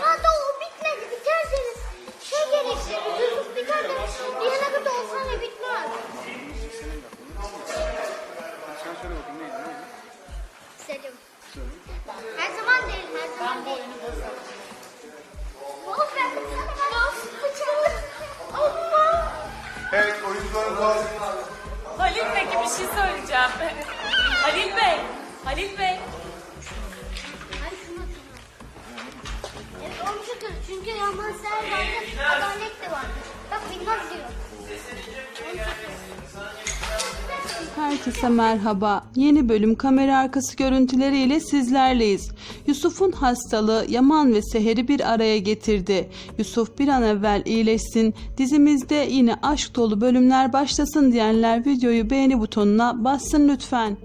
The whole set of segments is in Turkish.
Hatta o bitmedi. Biterseniz şey gerekli. Yusuf biter de diyene kadar olsa ne bitmez. Sen söyle bakayım neydi neydi? Selim. Her zaman değil, her zaman değil. Of ben sana Allah. Evet oyuncularımız hazır. Halil peki bir şey söyleyeceğim. Halil Bey. Halil Bey. Ay şunu Çünkü ser vardı, adalet de vardı. Bak bilmez diyor. Herkese merhaba. Yeni bölüm kamera arkası görüntüleriyle sizlerleyiz. Yusuf'un hastalığı Yaman ve Seher'i bir araya getirdi. Yusuf bir an evvel iyileşsin, dizimizde yine aşk dolu bölümler başlasın diyenler videoyu beğeni butonuna bassın lütfen.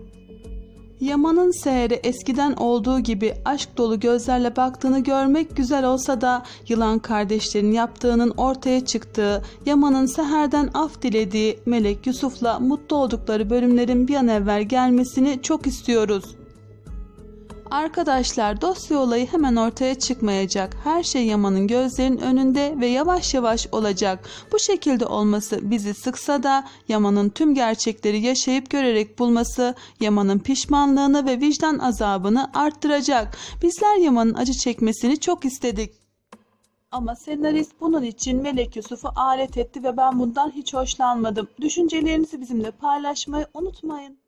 Yaman'ın Seher'e eskiden olduğu gibi aşk dolu gözlerle baktığını görmek güzel olsa da yılan kardeşlerin yaptığının ortaya çıktığı, Yaman'ın Seher'den af dilediği Melek Yusuf'la mutlu oldukları bölümlerin bir an evvel gelmesini çok istiyoruz. Arkadaşlar dosya olayı hemen ortaya çıkmayacak. Her şey Yaman'ın gözlerinin önünde ve yavaş yavaş olacak. Bu şekilde olması bizi sıksa da Yaman'ın tüm gerçekleri yaşayıp görerek bulması Yaman'ın pişmanlığını ve vicdan azabını arttıracak. Bizler Yaman'ın acı çekmesini çok istedik. Ama senarist bunun için Melek Yusuf'u alet etti ve ben bundan hiç hoşlanmadım. Düşüncelerinizi bizimle paylaşmayı unutmayın.